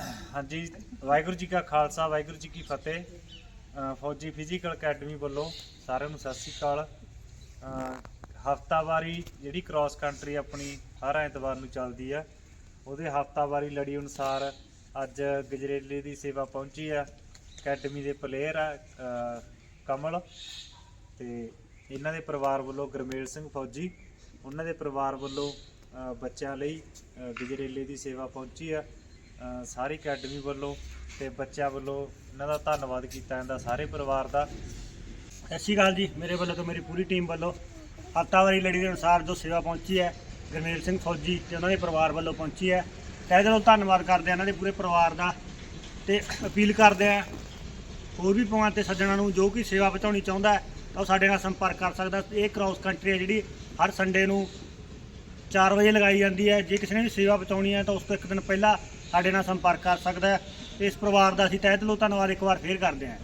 ਹਾਂਜੀ, ਵਾਹਿਗੁਰੂ ਜੀ ਕਾ ਖਾਲਸਾ, ਵਾਹਿਗੁਰੂ ਜੀ ਕੀ ਫਤਿਹ। ਫੌਜੀ ਫਿਜ਼ੀਕਲ ਅਕੈਡਮੀ ਵੱਲੋਂ ਸਾਰਿਆਂ ਨੂੰ ਸਤਿ ਸ੍ਰੀ ਅਕਾਲ। ਹਫਤਾਵਾਰੀ ਜਿਹੜੀ ਕ੍ਰਾਸ ਕੰਟਰੀ ਆਪਣੀ ਹਰ ਐਤਵਾਰ ਨੂੰ ਚੱਲਦੀ ਆ, ਉਹਦੇ ਹਫਤਾਵਾਰੀ ਲੜੀ ਅਨੁਸਾਰ ਅੱਜ ਗਜਰੇਲੇ ਦੀ ਸੇਵਾ ਪਹੁੰਚੀ ਆ। ਅਕੈਡਮੀ ਦੇ ਪਲੇਅਰ ਆ ਕਮਲ ਤੇ ਇਹਨਾਂ ਦੇ ਪਰਿਵਾਰ ਵੱਲੋਂ ਗੁਰਮੇਲ ਸਿੰਘ ਫੌਜੀ। ਉਹਨਾਂ ਦੇ ਪਰਿਵਾਰ ਵੱਲੋਂ ਬੱਚਿਆਂ ਲਈ ਗਜਰੇਲੇ ਦੀ ਸੇਵਾ ਪਹੁੰਚੀ ਆ। ਸਾਰੀ ਅਕੈਡਮੀ ਵੱਲੋਂ ਤੇ ਬੱਚਿਆਂ ਵੱਲੋਂ ਇਹਨਾਂ ਦਾ ਧੰਨਵਾਦ ਕੀਤਾ ਜਾਂਦਾ ਸਾਰੇ ਪਰਿਵਾਰ ਦਾ। ਸਤਿ ਸ਼੍ਰੀ ਅਕਾਲ ਜੀ, ਮੇਰੇ ਵੱਲੋਂ ਤੇ ਮੇਰੀ ਪੂਰੀ ਟੀਮ ਵੱਲੋਂ ਹਫ਼ਤਾਵਾਰੀ ਲੜੀ ਦੇ ਅਨੁਸਾਰ ਜੋ ਸੇਵਾ ਪਹੁੰਚੀ ਹੈ, ਗਰਮੇਲ ਸਿੰਘ ਫੌਜੀ ਤੇ ਉਹਨਾਂ ਦੇ ਪਰਿਵਾਰ ਵੱਲੋਂ ਪਹੁੰਚੀ ਹੈ। ਤਹਿ ਦਿਲੋਂ ਧੰਨਵਾਦ ਕਰਦੇ ਹਾਂ ਇਹਨਾਂ ਦੇ ਪੂਰੇ ਪਰਿਵਾਰ ਦਾ ਤੇ ਅਪੀਲ ਕਰਦੇ ਆ ਹੋਰ ਵੀ ਪਵਾਂ ਤੇ ਸੱਜਣਾ ਨੂੰ ਜੋ ਕਿ ਸੇਵਾ ਪਹੁੰਚਾਉਣੀ ਚਾਹੁੰਦਾ ਹੈ, ਤਾਂ ਉਹ ਸਾਡੇ ਨਾਲ ਸੰਪਰਕ ਕਰ ਸਕਦਾ ਇਹ ਕ੍ਰਾਸ ਕੰਟਰੀ ਹੈ ਜਿਹੜੀ ਹਰ ਸੰਡੇ ਨੂੰ 4 ਵਜੇ ਲਗਾਈ ਜਾਂਦੀ ਹੈ। ਜੇ ਕਿਸੇ ਨੇ ਵੀ ਸੇਵਾ ਪਹੁੰਚਾਉਣੀ ਹੈ ਤਾਂ ਉਸ ਤੋਂ ਇੱਕ ਦਿਨ ਪਹਿਲਾਂ ਸਾਡੇ ਨਾਲ ਸੰਪਰਕ ਕਰ ਸਕਦਾ ਹੈ। ਇਸ ਪਰਿਵਾਰ ਦਾ ਅਸੀਂ ਤਹਿ ਦਿਲੋਂ ਧੰਨਵਾਦ ਇੱਕ ਵਾਰ ਫੇਰ ਕਰਦੇ ਹਾਂ।